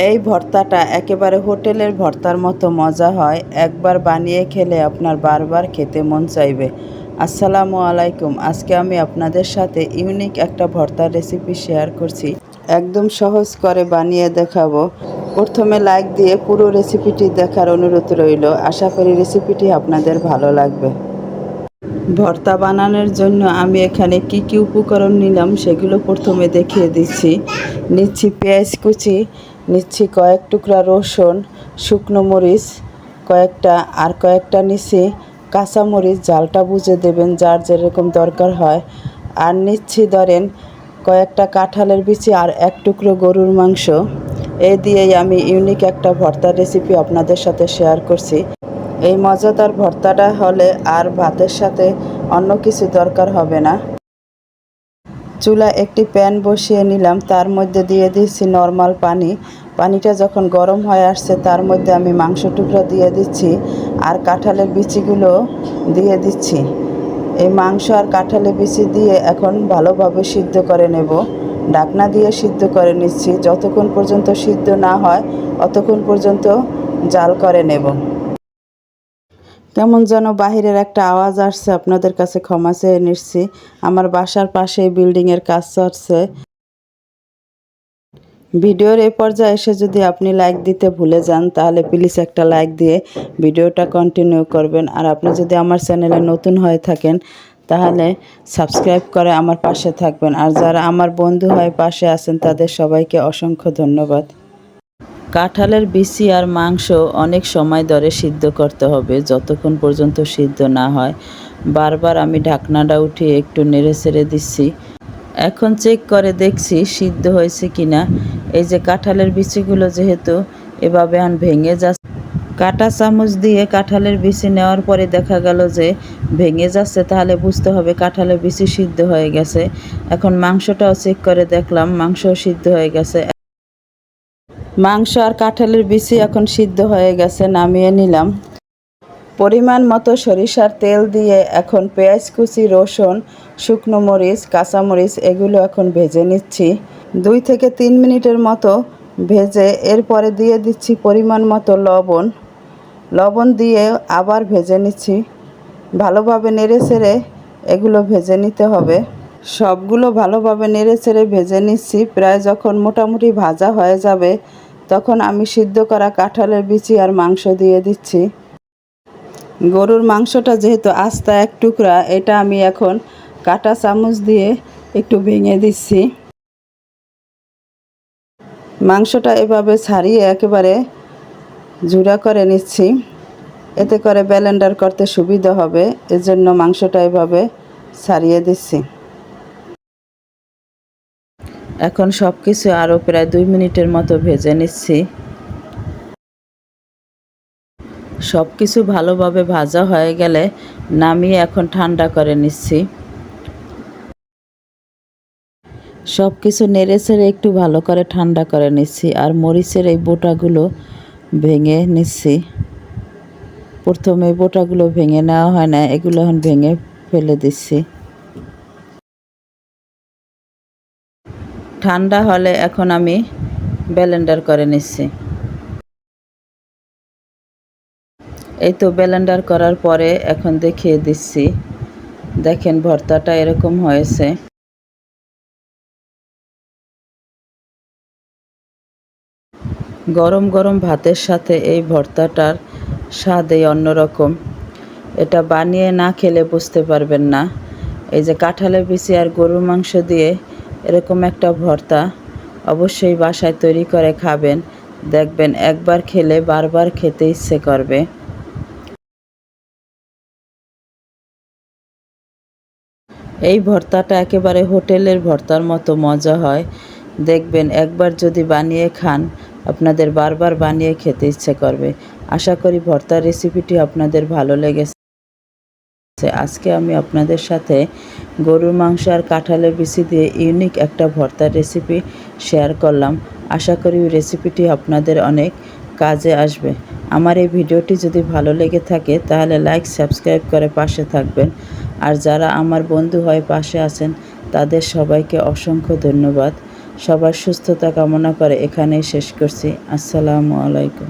এই ভর্তাটা একেবারে হোটেলের ভর্তার মতো মজা হয়। একবার বানিয়ে খেলে আপনার বারবার খেতে মন চাইবে। আসসালামু আলাইকুম। আজকে আমি আপনাদের সাথে ইউনিক একটা ভর্তার রেসিপি শেয়ার করছি। একদম সহজ করে বানিয়ে দেখাবো। প্রথমে লাইক দিয়ে পুরো রেসিপিটি দেখার অনুরোধ রইল। আশা করি রেসিপিটি আপনাদের ভালো লাগবে। ভর্তা বানানোর জন্য আমি এখানে কি কি উপকরণ নিলাম সেগুলো প্রথমে দেখিয়ে দিচ্ছি। নিচ্ছি পেঁয়াজ কুচি নিচ্ছি কয়েক টুকরা রসুন, শুকনো মরিচ, কয়েকটা আর কয়েকটা নিচ্ছি কাঁচামরিচ জালটা বুঝে দেবেন যার যেরকম দরকার হয়। আর নিচ্ছি ধরেন কয়েকটা কাঁঠালের বিচি আর এক টুকরো গরুর মাংস। এ দিয়েই আমি ইউনিক একটা ভর্তার রেসিপি আপনাদের সাথে শেয়ার করছি। এই মজাদার ভর্তাটা হলে আর ভাতের সাথে অন্য কিছু দরকার হবে না। চুলা একটি প্যান বসিয়ে নিলাম, তার মধ্যে দিয়ে দিচ্ছি নর্মাল পানি। পানিটা যখন গরম হয়ে আসছে, তার মধ্যে আমি মাংস টুকরা দিয়ে দিচ্ছি আর কাঁঠালের বিচিগুলো দিয়ে দিচ্ছি। এই মাংস আর কাঁঠালের বিচি দিয়ে এখন ভালোভাবে সিদ্ধ করে নেব। ডাকনা দিয়ে সিদ্ধ করে নিচ্ছি। যতক্ষণ পর্যন্ত সিদ্ধ না হয়, অতক্ষণ পর্যন্ত জাল করে নেব। কেমন যেন বাহিরের একটা আওয়াজ আসছে, আপনাদের কাছে ক্ষমা চেয়ে নিচ্ছি। আমার বাসার পাশেই বিল্ডিংয়ের কাজ চলছে। ভিডিওর এই পর্যায়ে এসে যদি আপনি লাইক দিতে ভুলে যান, তাহলে প্লিজ একটা লাইক দিয়ে ভিডিওটা কন্টিনিউ করবেন। আর আপনি যদি আমার চ্যানেলে নতুন হয়ে থাকেন, তাহলে সাবস্ক্রাইব করে আমার পাশে থাকবেন। আর যারা আমার বন্ধু হয়ে পাশে আছেন, তাদের সবাইকে অসংখ্য ধন্যবাদ। কাঁঠালের বিচি আর মাংস অনেক সময় ধরে সিদ্ধ করতে হবে, যতক্ষণ পর্যন্ত সিদ্ধ না হয়। বারবার আমি ঢাকনাটা উঠিয়ে একটু নেড়ে ছেড়ে দিচ্ছি। এখন চেক করে দেখছি সিদ্ধ হয়েছে কিনা। এই যে কাঁঠালের বিচিগুলো যেহেতু এভাবে আন ভেঙে যাচ্ছে। কাটা চামচ দিয়ে কাঁঠালের বিচি নেওয়ার পরে দেখা গেল যে ভেঙে যাচ্ছে, তাহলে বুঝতে হবে কাঁঠালের বিচি সিদ্ধ হয়ে গেছে। এখন মাংসটাও চেক করে দেখলাম, মাংসও সিদ্ধ হয়ে গেছে। মাংস আর কাঁঠালের বিচি এখন সিদ্ধ হয়ে গেছে, নামিয়ে নিলাম। পরিমাণ মতো সরিষার তেল দিয়ে এখন পেঁয়াজ কুচি, রসুন, শুকনো মরিচ কাঁচামরিচ এগুলো এখন ভেজে নিচ্ছি। দুই থেকে তিন মিনিটের মতো ভেজে এরপরে দিয়ে দিচ্ছি পরিমাণ মতো লবণ। লবণ দিয়ে আবার ভেজে নিচ্ছি। ভালোভাবে নেড়ে ছেড়ে এগুলো ভেজে নিতে হবে। সবগুলো ভালোভাবে নেড়ে ছেড়ে ভেজে নিচ্ছি। প্রায় যখন মোটামুটি ভাজা হয়ে যাবে, তখন আমি সিদ্ধ করা কাঁঠালের বিচি আর মাংস দিয়ে দিচ্ছি। গরুর মাংসটা যেহেতু আস্তা এক টুকরা, এটা আমি এখন কাটা চামচ দিয়ে একটু ভেঙে দিচ্ছি। মাংসটা এভাবে ছাড়িয়ে একেবারে জুড়া করে নিচ্ছি। এতে করে ব্যালেন্ডার করতে সুবিধা হবে, এজন্য মাংসটা এভাবে ছাড়িয়ে দিচ্ছি। এখন সব কিছু আরও প্রায় দুই মিনিটের মতো ভেজে নিচ্ছি। সব কিছু ভালোভাবে ভাজা হয়ে গেলে নামিয়ে এখন ঠান্ডা করে নিচ্ছি। সব কিছু নেড়ে ছেড়ে একটু ভালো করে ঠান্ডা করে নিচ্ছি আর মরিচের এই বোটাগুলো ভেঙে নিচ্ছি। প্রথমে বোটাগুলো ভেঙে নেওয়া হয় না, এগুলো এখন ভেঙে ফেলে দিচ্ছি। ঠান্ডা হলে এখন আমি ব্লেন্ডার করে নিচ্ছি। এই তো ব্লেন্ডার করার পরে এখন দেখিয়ে দিচ্ছি। দেখেন ভর্তাটা এরকম হয়েছে। গরম গরম ভাতের সাথে এই ভর্তাটার স্বাদই অন্যরকম। এটা বানিয়ে না খেলে বুঝতে পারবেন না। এই যে কাঁঠালের বিচি আর গরুর মাংস দিয়ে এরকম একটা ভর্তা অবশ্যই বাসায় তৈরি করে খাবেন। দেখবেন একবার খেলে বারবার খেতে ইচ্ছে করবে। এই ভর্তাটা একেবারে হোটেলের ভর্তার মতো মজা হয়। দেখবেন একবার যদি বানিয়ে খান, আপনাদের বারবার বানিয়ে খেতে ইচ্ছে করবে। আশা করি ভর্তার রেসিপিটি আপনাদের ভালো লেগেছে। আজকে আমি আপনাদের সাথে গরুর মাংস আর কাঁঠালের বিচি দিয়ে ইউনিক একটা ভর্তার রেসিপি শেয়ার করলাম। আশা করি রেসিপিটি আপনাদের অনেক কাজে আসবে। আমার এই ভিডিওটি যদি ভালো লেগে থাকে, তাহলে লাইক সাবস্ক্রাইব করে পাশে থাকবেন। আর যারা আমার বন্ধু হয় পাশে আছেন, তাদের সবাইকে অসংখ্য ধন্যবাদ। সবার সুস্থতা কামনা করে এখানেই শেষ করছি। আসসালামু আলাইকুম।